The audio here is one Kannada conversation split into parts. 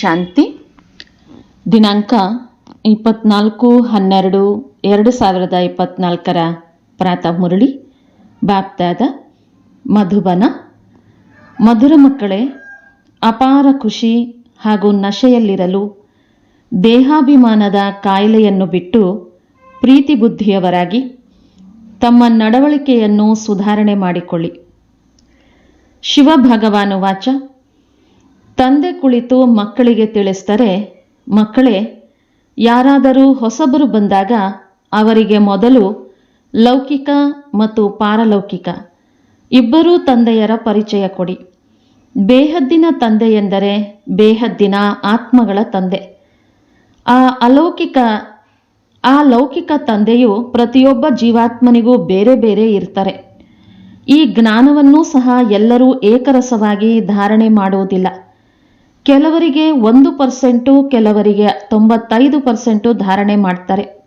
ಶಾಂತಿ. ದಿನಾಂಕ ಇಪ್ಪತ್ನಾಲ್ಕು ಹನ್ನೆರಡು ಎರಡು ಸಾವಿರದ ಇಪ್ಪತ್ನಾಲ್ಕರ ಪ್ರಾತಃ ಮುರಳಿ. ಬಾಪ್ತಾದ ಮಧುಬನ. ಮಧುರ ಮಕ್ಕಳೇ, ಅಪಾರ ಖುಷಿ ಹಾಗೂ ನಶೆಯಲ್ಲಿರಲು ದೇಹಾಭಿಮಾನದ ಕಾಯಿಲೆಯನ್ನು ಬಿಟ್ಟು ಪ್ರೀತಿ ಬುದ್ಧಿಯವರಾಗಿ ತಮ್ಮ ನಡವಳಿಕೆಯನ್ನು ಸುಧಾರಣೆ ಮಾಡಿಕೊಳ್ಳಿ. ಶಿವ ಭಗವಾನು ವಾಚ. ತಂದೆ ಕುಳಿತು ಮಕ್ಕಳಿಗೆ ತಿಳಿಸ್ತಾರೆ, ಮಕ್ಕಳೇ, ಯಾರಾದರೂ ಹೊಸಬರು ಬಂದಾಗ ಅವರಿಗೆ ಮೊದಲು ಲೌಕಿಕ ಮತ್ತು ಪಾರಲೌಕಿಕ. ಇಬ್ಬರೂ ತಂದೆಯರ ಪರಿಚಯ ಕೊಡಿ. ಬೇಹದ್ದಿನ ತಂದೆ ಎಂದರೆ ಬೇಹದ್ದಿನ ಆತ್ಮಗಳ ತಂದೆ. ಆ ಅಲೌಕಿಕ, ಆ ಲೌಕಿಕ ತಂದೆಯು ಪ್ರತಿಯೊಬ್ಬ ಜೀವಾತ್ಮನಿಗೂ ಬೇರೆ ಬೇರೆ ಇರ್ತಾರೆ. ಈ ಜ್ಞಾನವನ್ನೂ ಸಹ ಎಲ್ಲರೂ ಏಕರಸವಾಗಿ ಧಾರಣೆ ಮಾಡುವುದಿಲ್ಲ. ಕೆಲವರಿಗೆ ಒಂದು ಪರ್ಸೆಂಟು, ಕೆಲವರಿಗೆ ತೊಂಬತ್ತೈದು ಪರ್ಸೆಂಟು ಧಾರಣೆ ಮಾಡ್ತಾರೆ.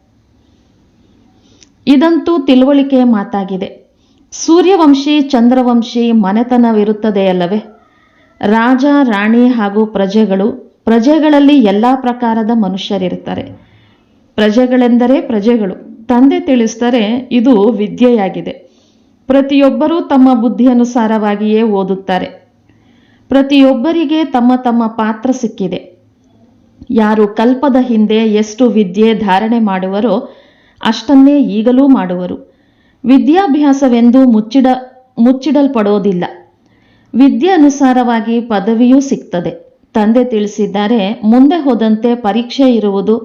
ಇದಂತೂ ತಿಳುವಳಿಕೆಯ ಮಾತಾಗಿದೆ. ಸೂರ್ಯವಂಶಿ, ಚಂದ್ರವಂಶಿ ಮನೆತನವಿರುತ್ತದೆಯಲ್ಲವೇ? ರಾಜ, ರಾಣಿ ಹಾಗೂ ಪ್ರಜೆಗಳು, ಪ್ರಜೆಗಳಲ್ಲಿ ಎಲ್ಲ ಪ್ರಕಾರದ ಮನುಷ್ಯರಿರ್ತಾರೆ ಪ್ರಜೆಗಳೆಂದರೆ ಪ್ರಜೆಗಳು. ತಂದೆ ತಿಳಿಸ್ತಾರೆ ಇದು ವಿದ್ಯೆಯಾಗಿದೆ. ಪ್ರತಿಯೊಬ್ಬರೂ ತಮ್ಮ ಬುದ್ಧಿಯನುಸಾರವಾಗಿಯೇ ಓದುತ್ತಾರೆ. ಪ್ರತಿಯೊಬ್ಬರಿಗೆ ತಮ್ಮ ತಮ್ಮ ಪಾತ್ರ ಸಿಕ್ಕಿದೆ. ಯಾರು ಕಲ್ಪದ ಹಿಂದೆ ಎಷ್ಟು ವಿದ್ಯೆ ಧಾರಣೆ ಮಾಡುವರೋ ಅಷ್ಟನ್ನೇ ಈಗಲೂ ಮಾಡುವರು. ವಿದ್ಯಾಭ್ಯಾಸವೆಂದು ಮುಚ್ಚಿಡ, ಮುಚ್ಚಿಡಲ್ಪಡೋದಿಲ್ಲ. ವಿದ್ಯೆ ಅನುಸಾರವಾಗಿ ಪದವಿಯೂ ಸಿಗ್ತದೆ. ತಂದೆ ತಿಳಿಸಿದ್ದಾರೆ, ಮುಂದೆ ಹೋದಂತೆ ಪರೀಕ್ಷೆ ಇರುವುದು,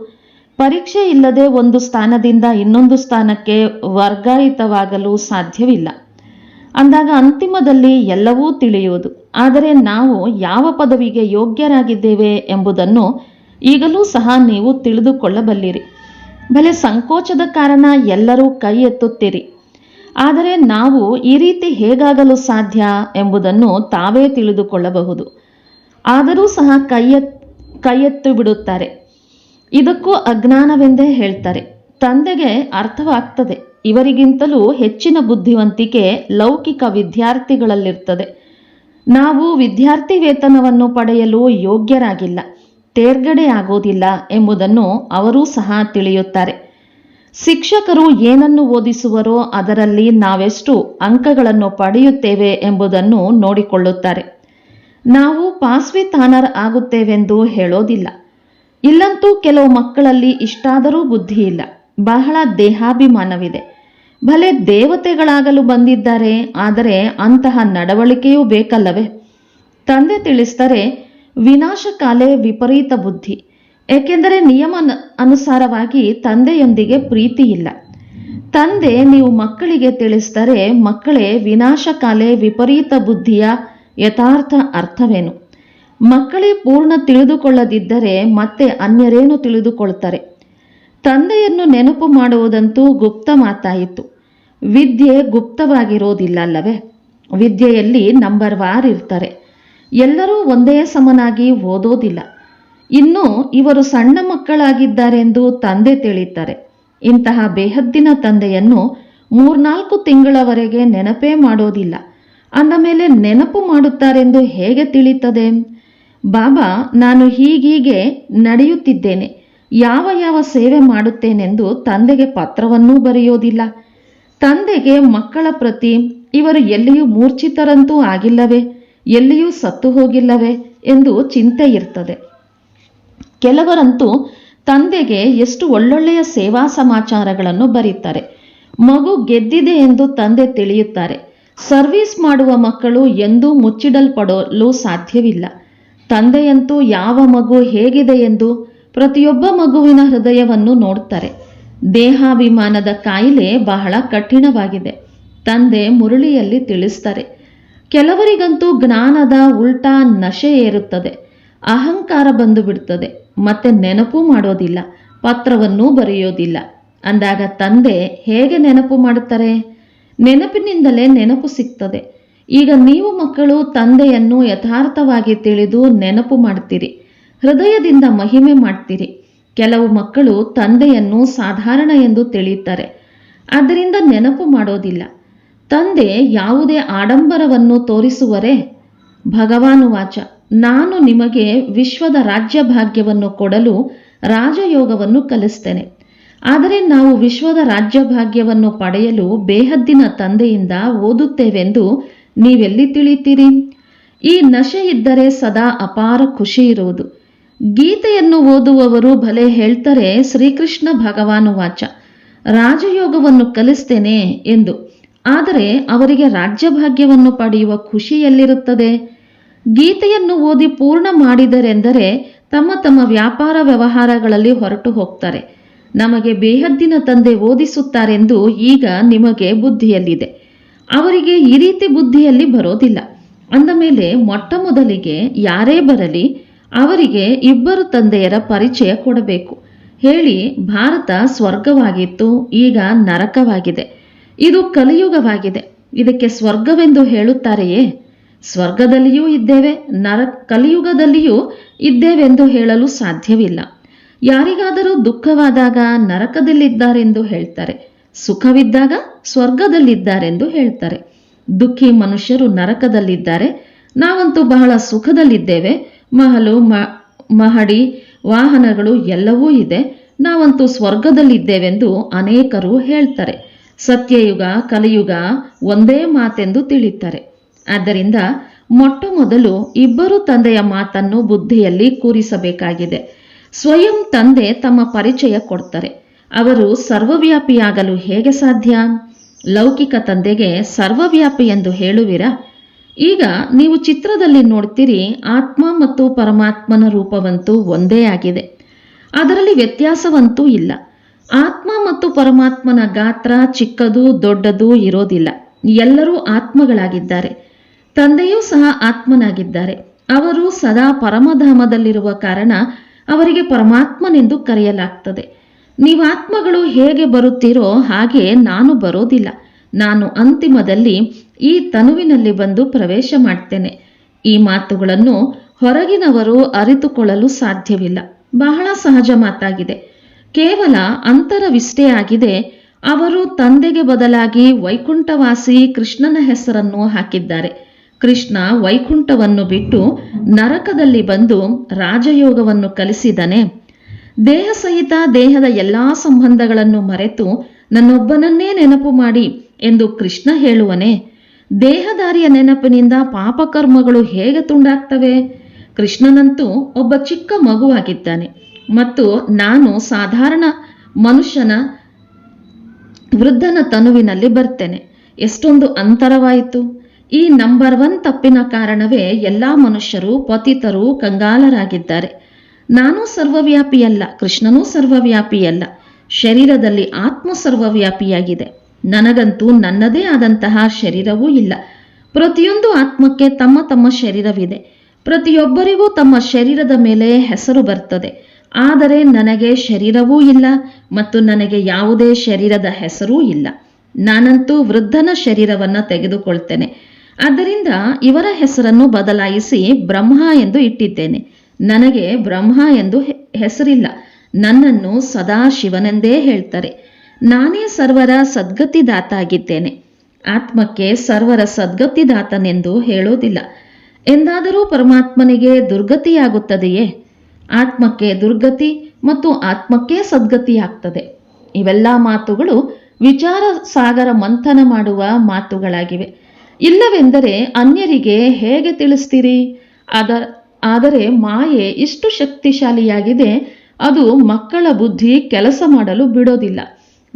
ಪರೀಕ್ಷೆ ಇಲ್ಲದೆ ಒಂದು ಸ್ಥಾನದಿಂದ ಇನ್ನೊಂದು ಸ್ಥಾನಕ್ಕೆ ವರ್ಗಾಯಿತವಾಗಲು ಸಾಧ್ಯವಿಲ್ಲ. ಅಂದಾಗ ಅಂತಿಮದಲ್ಲಿ ಎಲ್ಲವೂ ತಿಳಿಯುವುದು. ಆದರೆ ನಾವು ಯಾವ ಪದವಿಗೆ ಯೋಗ್ಯರಾಗಿದ್ದೇವೆ ಎಂಬುದನ್ನು ಈಗಲೂ ಸಹ ನೀವು ತಿಳಿದುಕೊಳ್ಳಬಲ್ಲಿರಿ. ಭಲೆ ಸಂಕೋಚದ ಕಾರಣ ಎಲ್ಲರೂ ಕೈ ಎತ್ತುತ್ತೀರಿ. ಆದರೆ ನಾವು ಈ ರೀತಿ ಹೇಗಾಗಲು ಸಾಧ್ಯ ಎಂಬುದನ್ನು ತಾವೇ ತಿಳಿದುಕೊಳ್ಳಬಹುದು. ಆದರೂ ಸಹ ಕೈ ಕೈಯೆತ್ತು ಬಿಡುತ್ತಾರೆ. ಇದಕ್ಕೂ ಅಜ್ಞಾನವೆಂದೇ ಹೇಳ್ತಾರೆ. ತಂದೆಗೆ ಅರ್ಥವಾಗ್ತದೆ. ಇವರಿಗಿಂತಲೂ ಹೆಚ್ಚಿನ ಬುದ್ಧಿವಂತಿಕೆ ಲೌಕಿಕ ವಿದ್ಯಾರ್ಥಿಗಳಲ್ಲಿರ್ತದೆ. ನಾವು ವಿದ್ಯಾರ್ಥಿ ವೇತನವನ್ನು ಪಡೆಯಲು ಯೋಗ್ಯರಾಗಿಲ್ಲ ತೇರ್ಗಡೆ ಆಗೋದಿಲ್ಲ ಎಂಬುದನ್ನು ಅವರೂ ಸಹ ತಿಳಿಯುತ್ತಾರೆ. ಶಿಕ್ಷಕರು ಏನನ್ನು ಓದಿಸುವರೋ ಅದರಲ್ಲಿ ನಾವೆಷ್ಟು ಅಂಕಗಳನ್ನು ಪಡೆಯುತ್ತೇವೆ ಎಂಬುದನ್ನು ನೋಡಿಕೊಳ್ಳುತ್ತಾರೆ. ನಾವು ಪಾಸ್ವಿ ತಾನರ್ ಆಗುತ್ತೇವೆಂದು ಹೇಳೋದಿಲ್ಲ. ಇಲ್ಲಂತೂ ಕೆಲವು ಮಕ್ಕಳಲ್ಲಿ ಇಷ್ಟಾದರೂ ಬುದ್ಧಿ ಇಲ್ಲ ಬಹಳ ದೇಹಾಭಿಮಾನವಿದೆ. ಭಲೆ ದೇವತೆಗಳಾಗಲು ಬಂದಿದ್ದಾರೆ, ಆದರೆ ಅಂತಹ ನಡವಳಿಕೆಯೂ ಬೇಕಲ್ಲವೇ? ತಂದೆ ತಿಳಿಸ್ತಾರೆ ವಿನಾಶಕಾಲೆ ವಿಪರೀತ ಬುದ್ಧಿ. ಏಕೆಂದರೆ ನಿಯಮ ಅನುಸಾರವಾಗಿ ತಂದೆಯೊಂದಿಗೆ ಪ್ರೀತಿ ಇಲ್ಲ ತಂದೆ ನೀವು ಮಕ್ಕಳಿಗೆ ತಿಳಿಸ್ತಾರೆ ಮಕ್ಕಳೇ ವಿನಾಶಕಾಲೆ ವಿಪರೀತ ಬುದ್ಧಿಯ ಯಥಾರ್ಥ ಅರ್ಥವೇನು? ಮಕ್ಕಳೇ ಪೂರ್ಣ ತಿಳಿದುಕೊಳ್ಳದಿದ್ದರೆ ಮತ್ತೆ ಅನ್ಯರೇನು ತಿಳಿದುಕೊಳ್ತಾರೆ? ತಂದೆಯನ್ನು ನೆನಪು ಮಾಡುವುದಂತೂ ಗುಪ್ತ ಮಾತಾಯಿತು. ವಿದ್ಯೆ ಗುಪ್ತವಾಗಿರೋದಿಲ್ಲ ಅಲ್ಲವೇ ವಿದ್ಯೆಯಲ್ಲಿ ನಂಬರ್ ವಾರ್ ಇರ್ತಾರೆ. ಎಲ್ಲರೂ ಒಂದೇ ಸಮನಾಗಿ ಓದೋದಿಲ್ಲ. ಇನ್ನು ಇವರು ಸಣ್ಣ ಮಕ್ಕಳಾಗಿದ್ದಾರೆಂದು ತಂದೆ ತಿಳಿತಾರೆ. ಇಂತಹ ಬೇಹದ್ದಿನ ತಂದೆಯನ್ನು ಮೂರ್ನಾಲ್ಕು ತಿಂಗಳವರೆಗೆ ನೆನಪೇ ಮಾಡೋದಿಲ್ಲ. ಅಂದ ಮೇಲೆ ನೆನಪು ಮಾಡುತ್ತಾರೆಂದು ಹೇಗೆ ತಿಳಿತದೆ? ಬಾಬಾ, ನಾನು ಹೀಗೀಗೆ ನಡೆಯುತ್ತಿದ್ದೇನೆ. ಯಾವ ಯಾವ ಸೇವೆ ಮಾಡುತ್ತೇನೆಂದು ತಂದೆಗೆ ಪತ್ರವನ್ನೂ ಬರೆಯೋದಿಲ್ಲ. ತಂದೆಗೆ ಮಕ್ಕಳ ಪ್ರತಿ ಇವರು ಎಲ್ಲಿಯೂ ಮೂರ್ಛಿತರಂತೂ ಆಗಿಲ್ಲವೇ, ಎಲ್ಲಿಯೂ ಸತ್ತು ಹೋಗಿಲ್ಲವೇ ಎಂದು ಚಿಂತೆ ಇರ್ತದೆ. ಕೆಲವರಂತೂ ತಂದೆಗೆ ಎಷ್ಟು ಒಳ್ಳೊಳ್ಳೆಯ ಸೇವಾ ಸಮಾಚಾರಗಳನ್ನು ಬರೀತಾರೆ. ಮಗು ಗೆದ್ದಿದೆ ಎಂದು ತಂದೆ ತಿಳಿಯುತ್ತಾರೆ. ಸರ್ವಿಸ್ ಮಾಡುವ ಮಕ್ಕಳು ಎಂದೂ ಮುಚ್ಚಿಡಲ್ಪಡಲು ಸಾಧ್ಯವಿಲ್ಲ. ತಂದೆಯಂತೂ ಯಾವ ಮಗು ಹೇಗಿದೆ ಎಂದು ಪ್ರತಿಯೊಬ್ಬ ಮಗುವಿನ ಹೃದಯವನ್ನು ನೋಡ್ತಾರೆ. ದೇಹಾಭಿಮಾನದ ಕಾಯಿಲೆ ಬಹಳ ಕಠಿಣವಾಗಿದೆ. ತಂದೆ ಮುರಳಿಯಲ್ಲಿ ತಿಳಿಸ್ತಾರೆ, ಕೆಲವರಿಗಂತೂ ಜ್ಞಾನದ ಉಲ್ಟಾ ನಶೆ ಏರುತ್ತದೆ. ಅಹಂಕಾರ ಬಂದು ಬಿಡ್ತದೆ. ಮತ್ತೆ ನೆನಪು ಮಾಡೋದಿಲ್ಲ, ಪತ್ರವನ್ನೂ ಬರೆಯೋದಿಲ್ಲ. ಅಂದಾಗ ತಂದೆ ಹೇಗೆ ನೆನಪು ಮಾಡುತ್ತಾರೆ? ನೆನಪಿನಿಂದಲೇ ನೆನಪು ಸಿಗ್ತದೆ. ಈಗ ನೀವು ಮಕ್ಕಳು ತಂದೆಯನ್ನು ಯಥಾರ್ಥವಾಗಿ ತಿಳಿದು ನೆನಪು ಮಾಡ್ತೀರಿ. ಹೃದಯದಿಂದ ಮಹಿಮೆ ಮಾಡ್ತೀರಿ. ಕೆಲವು ಮಕ್ಕಳು ತಂದೆಯನ್ನು ಸಾಧಾರಣ ಎಂದು ತಿಳಿಯುತ್ತಾರೆ. ಆದ್ದರಿಂದ ನೆನಪು ಮಾಡೋದಿಲ್ಲ. ತಂದೆ ಯಾವುದೇ ಆಡಂಬರವನ್ನು ತೋರಿಸುವರೇ? ಭಗವಾನುವಾಚ ನಾನು ನಿಮಗೆ ವಿಶ್ವದ ರಾಜ್ಯ ಭಾಗ್ಯವನ್ನು ಕೊಡಲು ರಾಜಯೋಗವನ್ನು ಕಲಿಸ್ತೇನೆ. ಆದರೆ ನಾವು ವಿಶ್ವದ ರಾಜ್ಯ ಭಾಗ್ಯವನ್ನು ಪಡೆಯಲು ಬೇಹದ್ದಿನ ತಂದೆಯಿಂದ ಓದುತ್ತೇವೆಂದು ನೀವೆಲ್ಲಿ ತಿಳಿತೀರಿ ಈ ನಶೆ ಇದ್ದರೆ ಸದಾ ಅಪಾರ ಖುಷಿ ಇರುವುದು. ಗೀತೆಯನ್ನು ಓದುವವರು ಭಲೆ ಹೇಳ್ತಾರೆ ಶ್ರೀಕೃಷ್ಣ ಭಗವಾನುವಾಚ ರಾಜಯೋಗವನ್ನು ಕಲಿಸ್ತೇನೆ ಎಂದು. ಆದರೆ ಅವರಿಗೆ ರಾಜ್ಯಭಾಗ್ಯವನ್ನು ಪಡೆಯುವ ಖುಷಿ ಎಲ್ಲಿರುತ್ತದೆ? ಗೀತೆಯನ್ನು ಓದಿ ಪೂರ್ಣ ಮಾಡಿದರೆಂದರೆ ತಮ್ಮ ತಮ್ಮ ವ್ಯಾಪಾರ ವ್ಯವಹಾರಗಳಲ್ಲಿ ಹೊರಟು ಹೋಗ್ತಾರೆ. ನಮಗೆ ಬೇಹದ್ದಿನ ತಂದೆ ಓದಿಸುತ್ತಾರೆಂದು ಈಗ ನಿಮಗೆ ಬುದ್ಧಿಯಲ್ಲಿದೆ. ಅವರಿಗೆ ಈ ರೀತಿ ಬುದ್ಧಿಯಲ್ಲಿ ಬರೋದಿಲ್ಲ. ಅಂದ ಮೇಲೆ ಮೊಟ್ಟ ಮೊದಲಿಗೆ ಯಾರೇ ಬರಲಿ ಅವರಿಗೆ ಇಬ್ಬರು ತಂದೆಯರ ಪರಿಚಯ ಕೊಡಬೇಕು. ಹೇಳಿ, ಭಾರತ ಸ್ವರ್ಗವಾಗಿತ್ತು, ಈಗ ನರಕವಾಗಿದೆ. ಇದು ಕಲಿಯುಗವಾಗಿದೆ. ಇದಕ್ಕೆ ಸ್ವರ್ಗವೆಂದು ಹೇಳುತ್ತಾರೆಯೇ? ಸ್ವರ್ಗದಲ್ಲಿಯೂ ಇದ್ದೇವೆ, ನರ ಕಲಿಯುಗದಲ್ಲಿಯೂ ಇದ್ದೇವೆಂದು ಹೇಳಲು ಸಾಧ್ಯವಿಲ್ಲ. ಯಾರಿಗಾದರೂ ದುಃಖವಾದಾಗ ನರಕದಲ್ಲಿದ್ದಾರೆಂದು ಹೇಳ್ತಾರೆ. ಸುಖವಿದ್ದಾಗ ಸ್ವರ್ಗದಲ್ಲಿದ್ದಾರೆಂದು ಹೇಳ್ತಾರೆ. ದುಃಖಿ ಮನುಷ್ಯರು ನರಕದಲ್ಲಿದ್ದಾರೆ. ನಾವಂತೂ ಬಹಳ ಸುಖದಲ್ಲಿದ್ದೇವೆ. ಮಹಲು ಮಹಡಿ ವಾಹನಗಳು ಎಲ್ಲವೂ ಇದೆ. ನಾವಂತೂ ಸ್ವರ್ಗದಲ್ಲಿದ್ದೇವೆಂದು ಅನೇಕರು ಹೇಳ್ತಾರೆ. ಸತ್ಯಯುಗ, ಕಲಿಯುಗ ಒಂದೇ ಮಾತೆಂದು ತಿಳಿತಾರೆ. ಆದ್ದರಿಂದ ಮೊಟ್ಟ ಮೊದಲು ಇಬ್ಬರು ತಂದೆಯ ಮಾತನ್ನು ಬುದ್ಧಿಯಲ್ಲಿ ಕೂರಿಸಬೇಕಾಗಿದೆ. ಸ್ವಯಂ ತಂದೆ ತಮ್ಮ ಪರಿಚಯ ಕೊಡ್ತಾರೆ. ಅವರು ಸರ್ವವ್ಯಾಪಿಯಾಗಲು ಹೇಗೆ ಸಾಧ್ಯ? ಲೌಕಿಕ ತಂದೆಗೆ ಸರ್ವವ್ಯಾಪಿ ಎಂದು ಹೇಳುವಿರಾ? ಈಗ ನೀವು ಚಿತ್ರದಲ್ಲಿ ನೋಡ್ತೀರಿ ಆತ್ಮ ಮತ್ತು ಪರಮಾತ್ಮನ ರೂಪವಂತೂ ಒಂದೇ ಆಗಿದೆ. ಅದರಲ್ಲಿ ವ್ಯತ್ಯಾಸವಂತೂ ಇಲ್ಲ. ಆತ್ಮ ಮತ್ತು ಪರಮಾತ್ಮನ ಗಾತ್ರ ಚಿಕ್ಕದು ದೊಡ್ಡದು ಇರೋದಿಲ್ಲ. ಎಲ್ಲರೂ ಆತ್ಮಗಳಾಗಿದ್ದಾರೆ. ತಂದೆಯೂ ಸಹ ಆತ್ಮನಾಗಿದ್ದಾರೆ. ಅವರು ಸದಾ ಪರಮಧಾಮದಲ್ಲಿರುವ ಕಾರಣ ಅವರಿಗೆ ಪರಮಾತ್ಮನೆಂದು ಕರೆಯಲಾಗ್ತದೆ. ನೀವಾತ್ಮಗಳು ಹೇಗೆ ಬರುತ್ತೀರೋ ಹಾಗೆ ನಾನು ಬರೋದಿಲ್ಲ. ನಾನು ಅಂತಿಮದಲ್ಲಿ ಈ ತನುವಿನಲ್ಲಿ ಬಂದು ಪ್ರವೇಶ ಮಾಡ್ತೇನೆ. ಈ ಮಾತುಗಳನ್ನು ಹೊರಗಿನವರು ಅರಿತುಕೊಳ್ಳಲು ಸಾಧ್ಯವಿಲ್ಲ. ಬಹಳ ಸಹಜ ಮಾತಾಗಿದೆ. ಕೇವಲ ಅಂತರವಿಷ್ಟೇ ಆಗಿದೆ. ಅವರು ತಂದೆಗೆ ಬದಲಾಗಿ ವೈಕುಂಠವಾಸಿ ಕೃಷ್ಣನ ಹೆಸರನ್ನು ಹಾಕಿದ್ದಾರೆ. ಕೃಷ್ಣ ವೈಕುಂಠವನ್ನು ಬಿಟ್ಟು ನರಕದಲ್ಲಿ ಬಂದು ರಾಜಯೋಗವನ್ನು ಕಲಿಸಿದನೆ. ದೇಹ ಸಹಿತ ದೇಹದ ಎಲ್ಲಾ ಸಂಬಂಧಗಳನ್ನು ಮರೆತು ನನ್ನೊಬ್ಬನನ್ನೇ ನೆನಪು ಮಾಡಿ ಎಂದು ಕೃಷ್ಣ ಹೇಳುವನೆ, ದೇಹದಾರಿಯ ನೆನಪಿನಿಂದ ಪಾಪಕರ್ಮಗಳು ಹೇಗೆ ತುಂಡಾಗ್ತವೆ? ಕೃಷ್ಣನಂತೂ ಒಬ್ಬ ಚಿಕ್ಕ ಮಗುವಾಗಿದ್ದಾನೆ ಮತ್ತು ನಾನು ಸಾಧಾರಣ ಮನುಷ್ಯನ ವೃದ್ಧನ ತನುವಿನಲ್ಲಿ ಬರ್ತೇನೆ. ಎಷ್ಟೊಂದು ಅಂತರವಾಯಿತು. ಈ ನಂಬರ್ ಒನ್ ತಪ್ಪಿನ ಕಾರಣವೇ ಎಲ್ಲಾ ಮನುಷ್ಯರು ಪತಿತರು ಕಂಗಾಲರಾಗಿದ್ದಾರೆ. ನಾನು ಸರ್ವವ್ಯಾಪಿಯಲ್ಲ, ಕೃಷ್ಣನೂ ಸರ್ವವ್ಯಾಪಿಯಲ್ಲ. ಶರೀರದಲ್ಲಿ ಆತ್ಮ ಸರ್ವವ್ಯಾಪಿಯಾಗಿದೆ. ನನಗಂತೂ ನನ್ನದೇ ಆದಂತಹ ಶರೀರವೂ ಇಲ್ಲ. ಪ್ರತಿಯೊಂದು ಆತ್ಮಕ್ಕೆ ತಮ್ಮ ತಮ್ಮ ಶರೀರವಿದೆ. ಪ್ರತಿಯೊಬ್ಬರಿಗೂ ತಮ್ಮ ಶರೀರದ ಮೇಲೆ ಹೆಸರು ಬರ್ತದೆ. ಆದರೆ ನನಗೆ ಶರೀರವೂ ಇಲ್ಲ ಮತ್ತು ನನಗೆ ಯಾವುದೇ ಶರೀರದ ಹೆಸರೂ ಇಲ್ಲ. ನಾನಂತೂ ವೃದ್ಧನ ಶರೀರವನ್ನ ತೆಗೆದುಕೊಳ್ತೇನೆ. ಆದ್ದರಿಂದ ಇವರ ಹೆಸರನ್ನು ಬದಲಾಯಿಸಿ ಬ್ರಹ್ಮ ಎಂದು ಇಟ್ಟಿದ್ದೇನೆ. ನನಗೆ ಬ್ರಹ್ಮ ಎಂದು ಹೆಸರಿಲ್ಲ. ನನ್ನನ್ನು ಸದಾ ಶಿವನೆಂದೇ ಹೇಳ್ತಾರೆ. ನಾನೇ ಸರ್ವರ ಸದ್ಗತಿದಾತ ಆಗಿದ್ದೇನೆ ಆತ್ಮಕ್ಕೆ ಸರ್ವರ ಸದ್ಗತಿದಾತನೆಂದು ಹೇಳೋದಿಲ್ಲ. ಎಂದಾದರೂ ಪರಮಾತ್ಮನಿಗೆ ದುರ್ಗತಿಯಾಗುತ್ತದೆಯೇ? ಆತ್ಮಕ್ಕೆ ದುರ್ಗತಿ ಮತ್ತು ಆತ್ಮಕ್ಕೆ ಸದ್ಗತಿಯಾಗ್ತದೆ. ಇವೆಲ್ಲ ಮಾತುಗಳು ವಿಚಾರ ಸಾಗರ ಮಂಥನ ಮಾಡುವ ಮಾತುಗಳಾಗಿವೆ. ಇಲ್ಲವೆಂದರೆ ಅನ್ಯರಿಗೆ ಹೇಗೆ ತಿಳಿಸ್ತೀರಿ? ಅದ ಆದರೆ ಮಾಯೆ ಇಷ್ಟು ಶಕ್ತಿಶಾಲಿಯಾಗಿದೆ, ಅದು ಮಕ್ಕಳ ಬುದ್ಧಿ ಕೆಲಸ ಮಾಡಲು ಬಿಡೋದಿಲ್ಲ.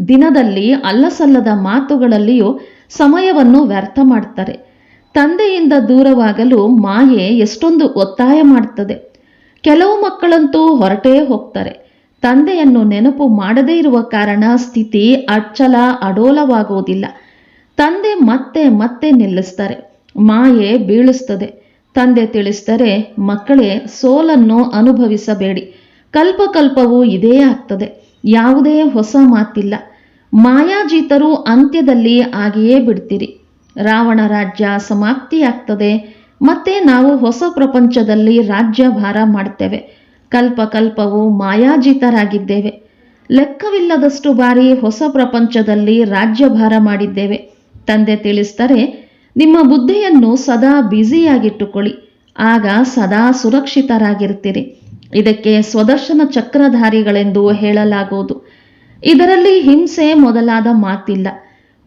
ದಿನದಲ್ಲಿ ಅಲ್ಲಸಲ್ಲದ ಮಾತುಗಳಲ್ಲಿಯೂ ಸಮಯವನ್ನು ವ್ಯರ್ಥ ಮಾಡ್ತಾರೆ ತಂದೆಯಿಂದ ದೂರವಾಗಲು ಮಾಯೆ ಎಷ್ಟೊಂದು ಒತ್ತಾಯ ಮಾಡ್ತದೆ ಕೆಲವು ಮಕ್ಕಳಂತೂ ಹೊರಟೇ ಹೋಗ್ತಾರೆ. ತಂದೆಯನ್ನು ನೆನಪು ಮಾಡದೇ ಇರುವ ಕಾರಣ ಸ್ಥಿತಿ ಅಚ್ಚಲ ಅಡೋಲವಾಗುವುದಿಲ್ಲ. ತಂದೆ ಮತ್ತೆ ಮತ್ತೆ ನಿಲ್ಲಿಸ್ತಾರೆ. ಮಾಯೆ ಬೀಳಿಸ್ತದೆ. ತಂದೆ ತಿಳಿಸ್ತಾರೆ ಮಕ್ಕಳೇ ಸೋಲನ್ನು ಅನುಭವಿಸಬೇಡಿ. ಕಲ್ಪಕಲ್ಪವೂ ಇದೇ ಆಗ್ತದೆ. ಯಾವುದೇ ಹೊಸ ಮಾತಿಲ್ಲ. ಮಾಯಾಜೀತರು ಅಂತ್ಯದಲ್ಲಿ ಆಗಿಯೇ ಬಿಡ್ತೀರಿ. ರಾವಣ ರಾಜ್ಯ ಸಮಾಪ್ತಿಯಾಗ್ತದೆ. ಮತ್ತೆ ನಾವು ಹೊಸ ಪ್ರಪಂಚದಲ್ಲಿ ರಾಜ್ಯಭಾರ ಮಾಡ್ತೇವೆ. ಕಲ್ಪ ಕಲ್ಪವು ಮಾಯಾಜೀತರಾಗಿದ್ದೇವೆ. ಲೆಕ್ಕವಿಲ್ಲದಷ್ಟು ಬಾರಿ ಹೊಸ ಪ್ರಪಂಚದಲ್ಲಿ ರಾಜ್ಯಭಾರ ಮಾಡಿದ್ದೇವೆ. ತಂದೆ ತಿಳಿಸ್ತಾರೆ ನಿಮ್ಮ ಬುದ್ಧಿಯನ್ನು ಸದಾ ಬ್ಯುಸಿಯಾಗಿಟ್ಟುಕೊಳ್ಳಿ. ಆಗ ಸದಾ ಸುರಕ್ಷಿತರಾಗಿರ್ತೀರಿ. ಇದಕ್ಕೆ ಸ್ವದರ್ಶನ ಚಕ್ರಧಾರಿಗಳೆಂದು ಹೇಳಲಾಗುವುದು. ಇದರಲ್ಲಿ ಹಿಂಸೆ ಮೊದಲಾದ ಮಾತಿಲ್ಲ.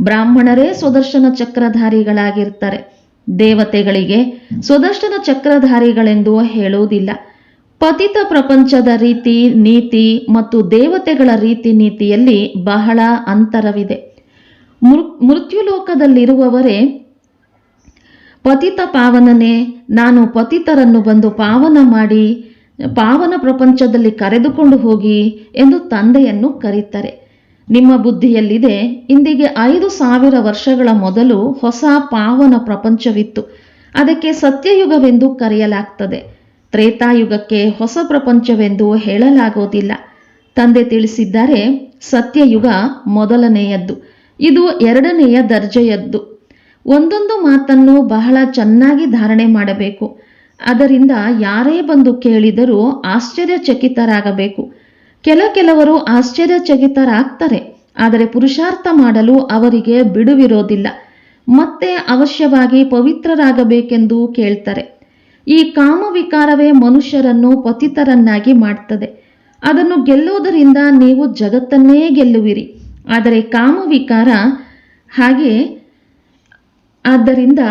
ಬ್ರಾಹ್ಮಣರೇ ಸ್ವದರ್ಶನ ಚಕ್ರಧಾರಿಗಳಾಗಿರ್ತಾರೆ. ದೇವತೆಗಳಿಗೆ ಸ್ವದರ್ಶನ ಚಕ್ರಧಾರಿಗಳೆಂದು ಹೇಳುವುದಿಲ್ಲ. ಪತಿತ ಪ್ರಪಂಚದ ರೀತಿ, ನೀತಿ ಮತ್ತು ದೇವತೆಗಳ ರೀತಿ ನೀತಿಯಲ್ಲಿ ಬಹಳ ಅಂತರವಿದೆ. ಮೃತ್ಯುಲೋಕದಲ್ಲಿರುವವರೇ, ಪತಿತ ಪಾವನನೆ, ನಾನು ಪತಿತರನ್ನು ಬಂದು ಪಾವನ ಮಾಡಿ ಪಾವನ ಪ್ರಪಂಚದಲ್ಲಿ ಕರೆದುಕೊಂಡು ಹೋಗಿ ಎಂದು ತಂದೆಯನ್ನು ಕರೀತಾರೆ. ನಿಮ್ಮ ಬುದ್ಧಿಯಲ್ಲಿದೆ. ಇಂದಿಗೆ ಐದು ಸಾವಿರ ವರ್ಷಗಳ ಮೊದಲು ಹೊಸ ಪಾವನ ಪ್ರಪಂಚವಿತ್ತು. ಅದಕ್ಕೆ ಸತ್ಯಯುಗವೆಂದು ಕರೆಯಲಾಗ್ತದೆ. ತ್ರೇತಾಯುಗಕ್ಕೆ ಹೊಸ ಪ್ರಪಂಚವೆಂದು ಹೇಳಲಾಗೋದಿಲ್ಲ. ತಂದೆ ತಿಳಿಸಿದ್ದಾರೆ, ಸತ್ಯಯುಗ ಮೊದಲನೆಯದ್ದು. ಇದು ಎರಡನೆಯ ದರ್ಜೆಯದ್ದು. ಒಂದೊಂದು ಮಾತನ್ನು ಬಹಳ ಚೆನ್ನಾಗಿ ಧಾರಣೆ ಮಾಡಬೇಕು. ಅದರಿಂದ ಯಾರೇ ಬಂದು ಕೇಳಿದರೂ ಆಶ್ಚರ್ಯಚಕಿತರಾಗಬೇಕು. ಕೆಲ ಕೆಲವರು ಆಶ್ಚರ್ಯಚಕಿತರಾಗ್ತಾರೆ, ಆದರೆ ಪುರುಷಾರ್ಥ ಮಾಡಲು ಅವರಿಗೆ ಬಿಡುವಿರೋದಿಲ್ಲ. ಮತ್ತೆ ಅವಶ್ಯವಾಗಿ ಪವಿತ್ರರಾಗಬೇಕೆಂದು ಕೇಳ್ತಾರೆ. ಈ ಕಾಮವಿಕಾರವೇ ಮನುಷ್ಯರನ್ನು ಪತಿತರನ್ನಾಗಿ ಮಾಡ್ತದೆ. ಅದನ್ನು ಗೆಲ್ಲುವುದರಿಂದ ನೀವು ಜಗತ್ತನ್ನೇ ಗೆಲ್ಲುವಿರಿ. ಆದರೆ ಕಾಮವಿಕಾರ ಹಾಗೆ. ಆದ್ದರಿಂದ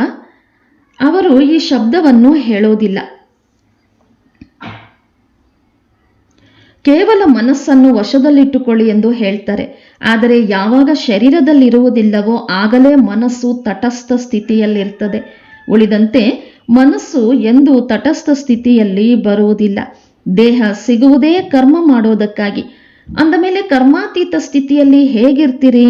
ಅವರು ಈ ಶಬ್ದವನ್ನು ಹೇಳೋದಿಲ್ಲ. ಕೇವಲ ಮನಸ್ಸನ್ನು ವಶದಲ್ಲಿಟ್ಟುಕೊಳ್ಳಿ ಎಂದು ಹೇಳ್ತಾರೆ. ಆದರೆ ಯಾವಾಗ ಶರೀರದಲ್ಲಿರುವುದಿಲ್ಲವೋ ಆಗಲೇ ಮನಸ್ಸು ತಟಸ್ಥ ಸ್ಥಿತಿಯಲ್ಲಿರ್ತದೆ. ಉಳಿದಂತೆ ಮನಸ್ಸು ಎಂದು ತಟಸ್ಥ ಸ್ಥಿತಿಯಲ್ಲಿ ಬರುವುದಿಲ್ಲ. ದೇಹ ಸಿಗುವುದೇ ಕರ್ಮ ಮಾಡೋದಕ್ಕಾಗಿ. ಅಂದ ಮೇಲೆ ಕರ್ಮಾತೀತ ಸ್ಥಿತಿಯಲ್ಲಿ ಹೇಗಿರ್ತೀರಿ?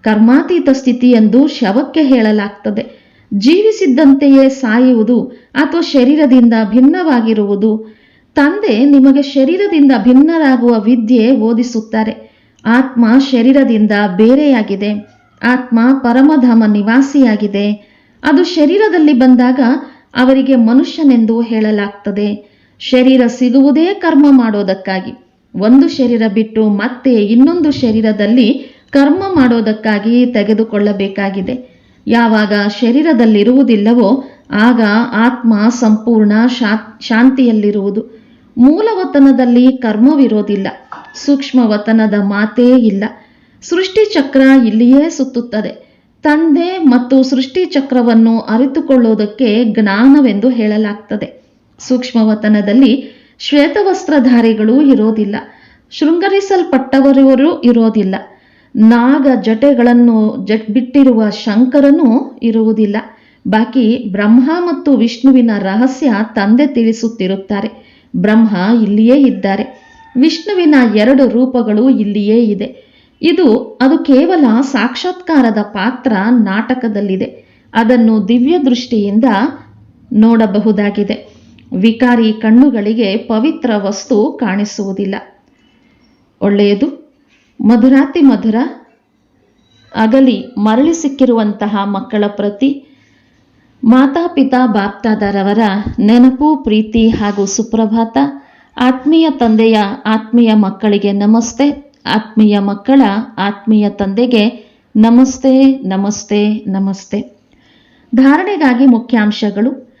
ಕರ್ಮಾತೀತ ಸ್ಥಿತಿ ಎಂದು ಶವಕ್ಕೆ ಹೇಳಲಾಗ್ತದೆ. ಜೀವಿಸಿದ್ದಂತೆಯೇ ಸಾಯುವುದು ಅಥವಾ ಶರೀರದಿಂದ ಭಿನ್ನವಾಗಿರುವುದು. ತಂದೆ ನಿಮಗೆ ಶರೀರದಿಂದ ಭಿನ್ನರಾಗುವ ವಿದ್ಯೆ ಓದಿಸುತ್ತಾರೆ. ಆತ್ಮ ಶರೀರದಿಂದ ಬೇರೆಯಾಗಿದೆ. ಆತ್ಮ ಪರಮಧಾಮ ನಿವಾಸಿಯಾಗಿದೆ. ಅದು ಶರೀರದಲ್ಲಿ ಬಂದಾಗ ಅವರಿಗೆ ಮನುಷ್ಯನೆಂದು ಹೇಳಲಾಗ್ತದೆ. ಶರೀರ ಸಿಗುವುದೇ ಕರ್ಮ ಮಾಡೋದಕ್ಕಾಗಿ. ಒಂದು ಶರೀರ ಬಿಟ್ಟು ಮತ್ತೆ ಇನ್ನೊಂದು ಶರೀರದಲ್ಲಿ ಕರ್ಮ ಮಾಡೋದಕ್ಕಾಗಿ ತೆಗೆದುಕೊಳ್ಳಬೇಕಾಗಿದೆ. ಯಾವಾಗ ಶರೀರದಲ್ಲಿರುವುದಿಲ್ಲವೋ ಆಗ ಆತ್ಮ ಸಂಪೂರ್ಣ ಶಾ ಶಾಂತಿಯಲ್ಲಿರುವುದು. ಮೂಲವತನದಲ್ಲಿ ಕರ್ಮವಿರೋದಿಲ್ಲ. ಸೂಕ್ಷ್ಮವತನದ ಮಾತೇ ಇಲ್ಲ. ಸೃಷ್ಟಿ ಚಕ್ರ ಇಲ್ಲಿಯೇ ಸುತ್ತುತ್ತದೆ. ತಂದೆ ಮತ್ತು ಸೃಷ್ಟಿ ಚಕ್ರವನ್ನು ಅರಿತುಕೊಳ್ಳುವುದಕ್ಕೆ ಜ್ಞಾನವೆಂದು ಹೇಳಲಾಗ್ತದೆ. ಸೂಕ್ಷ್ಮವತನದಲ್ಲಿ ಶ್ವೇತವಸ್ತ್ರಧಾರಿಗಳು ಇರೋದಿಲ್ಲ. ಶೃಂಗರಿಸಲ್ಪಟ್ಟವರು ಇರೋದಿಲ್ಲ. ನಾಗ ಜಟೆಗಳನ್ನು ಜಟ್ ಬಿಟ್ಟಿರುವ ಶಂಕರನು ಇರುವುದಿಲ್ಲ. ಬಾಕಿ ಬ್ರಹ್ಮ ಮತ್ತು ವಿಷ್ಣುವಿನ ರಹಸ್ಯ ತಂದೆ ತಿಳಿಸುತ್ತಿರುತ್ತಾರೆ. ಬ್ರಹ್ಮ ಇಲ್ಲಿಯೇ ಇದ್ದಾರೆ. ವಿಷ್ಣುವಿನ ಎರಡು ರೂಪಗಳು ಇಲ್ಲಿಯೇ ಇದೆ. ಇದು, ಅದು ಕೇವಲ ಸಾಕ್ಷಾತ್ಕಾರದ ಪಾತ್ರ ನಾಟಕದಲ್ಲಿದೆ. ಅದನ್ನು ದಿವ್ಯ ದೃಷ್ಟಿಯಿಂದ ನೋಡಬಹುದಾಗಿದೆ. ವಿಕಾರಿ ಕಣ್ಣುಗಳಿಗೆ ಪವಿತ್ರ ವಸ್ತು ಕಾಣಿಸುವುದಿಲ್ಲ. ಒಳ್ಳೆಯದು. ಮಧುರಾತಿ ಮಧುರ ಅಗಲಿ ಮರಳಿ ಸಿಕ್ಕಿರುವಂತಹ ಮಕ್ಕಳ ಪ್ರತಿ ಮಾತಾಪಿತಾ ಬಾಪ್ತಾದಾರವರ ನೆನಪು, ಪ್ರೀತಿ ಹಾಗೂ ಸುಪ್ರಭಾತ ಆತ್ಮೀಯ ತಂದೆಯ ಆತ್ಮೀಯ ಮಕ್ಕಳಿಗೆ ನಮಸ್ತೆ. ಆತ್ಮೀಯ ಮಕ್ಕಳ ಆತ್ಮೀಯ ತಂದೆಗೆ ನಮಸ್ತೆ ನಮಸ್ತೆ ನಮಸ್ತೆ. ಧಾರಣೆಗಾಗಿ ಮುಖ್ಯಾಂಶಗಳು.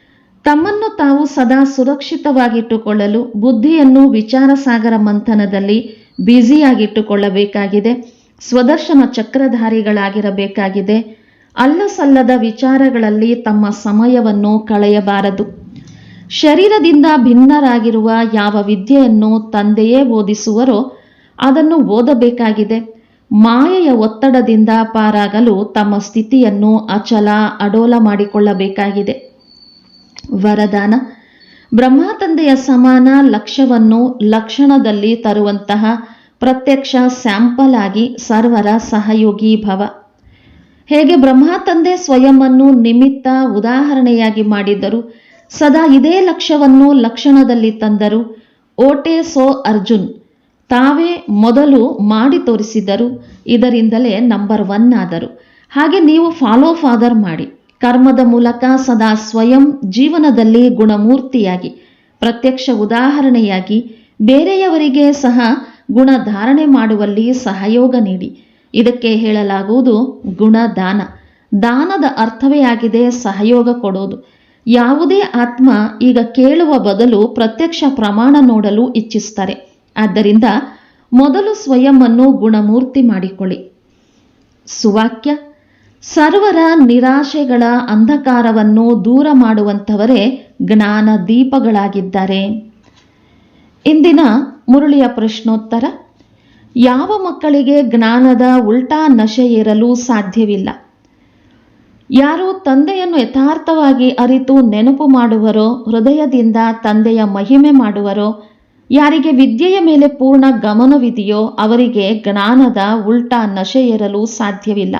ತಮ್ಮನ್ನು ತಾವು ಸದಾ ಸುರಕ್ಷಿತವಾಗಿಟ್ಟುಕೊಳ್ಳಲು ಬುದ್ಧಿಯನ್ನು ವಿಚಾರಸಾಗರ ಮಂಥನದಲ್ಲಿ ಬ್ಯುಸಿಯಾಗಿಟ್ಟುಕೊಳ್ಳಬೇಕಾಗಿದೆ. ಸ್ವದರ್ಶನ ಚಕ್ರಧಾರಿಗಳಾಗಿರಬೇಕಾಗಿದೆ. ಅಲ್ಲ ಸಲ್ಲದ ವಿಚಾರಗಳಲ್ಲಿ ತಮ್ಮ ಸಮಯವನ್ನು ಕಳೆಯಬಾರದು. ಶರೀರದಿಂದ ಭಿನ್ನರಾಗಿರುವ ಯಾವ ವಿದ್ಯೆಯನ್ನು ತಂದೆಯೇ ಓದಿಸುವರೋ ಅದನ್ನು ಓದಬೇಕಾಗಿದೆ. ಮಾಯೆಯ ಒತ್ತಡದಿಂದ ಪಾರಾಗಲು ತಮ್ಮ ಸ್ಥಿತಿಯನ್ನು ಅಚಲ ಅಡೋಲ ಮಾಡಿಕೊಳ್ಳಬೇಕಾಗಿದೆ. ವರದಾನ ಬ್ರಹ್ಮ ತಂದೆಯ ಸಮಾನ ಲಕ್ಷ್ಯವನ್ನು ಲಕ್ಷಣದಲ್ಲಿ ತರುವಂತಹ ಪ್ರತ್ಯಕ್ಷ ಸ್ಯಾಂಪಲ್ ಆಗಿ ಸರ್ವರ ಸಹಯೋಗಿ ಭವ. ಹೇಗೆ ಬ್ರಹ್ಮ ತಂದೆ ಸ್ವಯಂವನ್ನು ನಿಮಿತ್ತ ಉದಾಹರಣೆಯಾಗಿ ಮಾಡಿದ್ದರು, ಸದಾ ಇದೇ ಲಕ್ಷ್ಯವನ್ನು ಲಕ್ಷಣದಲ್ಲಿ ತಂದರು. ಓಟೆ ಸೋ ಅರ್ಜುನ್, ತಾವೇ ಮೊದಲು ಮಾಡಿ ತೋರಿಸಿದರು ಇದರಿಂದಲೇ ನಂಬರ್ ಒನ್ ಆದರು. ಹಾಗೆ ನೀವು ಫಾಲೋ ಫಾದರ್ ಮಾಡಿ. ಕರ್ಮದ ಮೂಲಕ ಸದಾ ಸ್ವಯಂ ಜೀವನದಲ್ಲಿ ಗುಣಮೂರ್ತಿಯಾಗಿ, ಪ್ರತ್ಯಕ್ಷ ಉದಾಹರಣೆಯಾಗಿ, ಬೇರೆಯವರಿಗೆ ಸಹ ಗುಣ ಧಾರಣೆ ಮಾಡುವಲ್ಲಿ ಸಹಯೋಗ ನೀಡಿ. ಇದಕ್ಕೆ ಹೇಳಲಾಗುವುದು ಗುಣದಾನ. ದಾನದ ಅರ್ಥವೇ ಆಗಿದೆ ಸಹಯೋಗ ಕೊಡೋದು. ಯಾವುದೇ ಆತ್ಮ ಈಗ ಕೇಳುವ ಬದಲು ಪ್ರತ್ಯಕ್ಷ ಪ್ರಮಾಣ ನೋಡಲು ಇಚ್ಛಿಸ್ತಾರೆ. ಆದ್ದರಿಂದ ಮೊದಲು ಸ್ವಯಂ ಅನ್ನು ಗುಣಮೂರ್ತಿ ಮಾಡಿಕೊಳ್ಳಿ. ಸುವಾಕ್ಯ. ಸರ್ವರ ನಿರಾಶೆಗಳ ಅಂಧಕಾರವನ್ನು ದೂರ ಮಾಡುವಂಥವರೇ ಜ್ಞಾನ ದೀಪಗಳಾಗಿದ್ದಾರೆ. ಇಂದಿನ ಮುರುಳಿಯ ಪ್ರಶ್ನೋತ್ತರ, ಯಾವ ಮಕ್ಕಳಿಗೆ ಜ್ಞಾನದ ಉಲ್ಟಾ ನಶೆ ಏರಲು ಸಾಧ್ಯವಿಲ್ಲ? ಯಾರು ತಂದೆಯನ್ನು ಯಥಾರ್ಥವಾಗಿ ಅರಿತು ನೆನಪು ಮಾಡುವರೋ, ಹೃದಯದಿಂದ ತಂದೆಯ ಮಹಿಮೆ ಮಾಡುವರೋ, ಯಾರಿಗೆ ವಿದ್ಯೆಯ ಮೇಲೆ ಪೂರ್ಣ ಗಮನವಿದೆಯೋ ಅವರಿಗೆ ಜ್ಞಾನದ ಉಲ್ಟಾ ನಶೆ ಏರಲು ಸಾಧ್ಯವಿಲ್ಲ.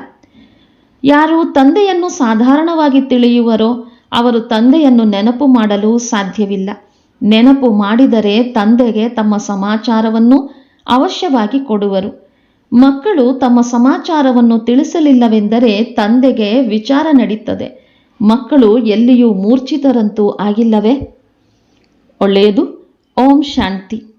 ಯಾರು ತಂದೆಯನ್ನು ಸಾಧಾರಣವಾಗಿ ತಿಳಿಯುವರೋ ಅವರು ತಂದೆಯನ್ನು ನೆನಪು ಮಾಡಲು ಸಾಧ್ಯವಿಲ್ಲ. ನೆನಪು ಮಾಡಿದರೆ ತಂದೆಗೆ ತಮ್ಮ ಸಮಾಚಾರವನ್ನು ಅವಶ್ಯವಾಗಿ ಕೊಡುವರು. ಮಕ್ಕಳು ತಮ್ಮ ಸಮಾಚಾರವನ್ನು ತಿಳಿಸಲಿಲ್ಲವೆಂದರೆ ತಂದೆಗೆ ವಿಚಾರ ನಡೀತದೆ. ಮಕ್ಕಳು ಎಲ್ಲಿಯೂ ಮೂರ್ಛಿತರಂತೂ ಆಗಿಲ್ಲವೇ? ಒಳ್ಳೆಯದು. ಓಂ ಶಾಂತಿ.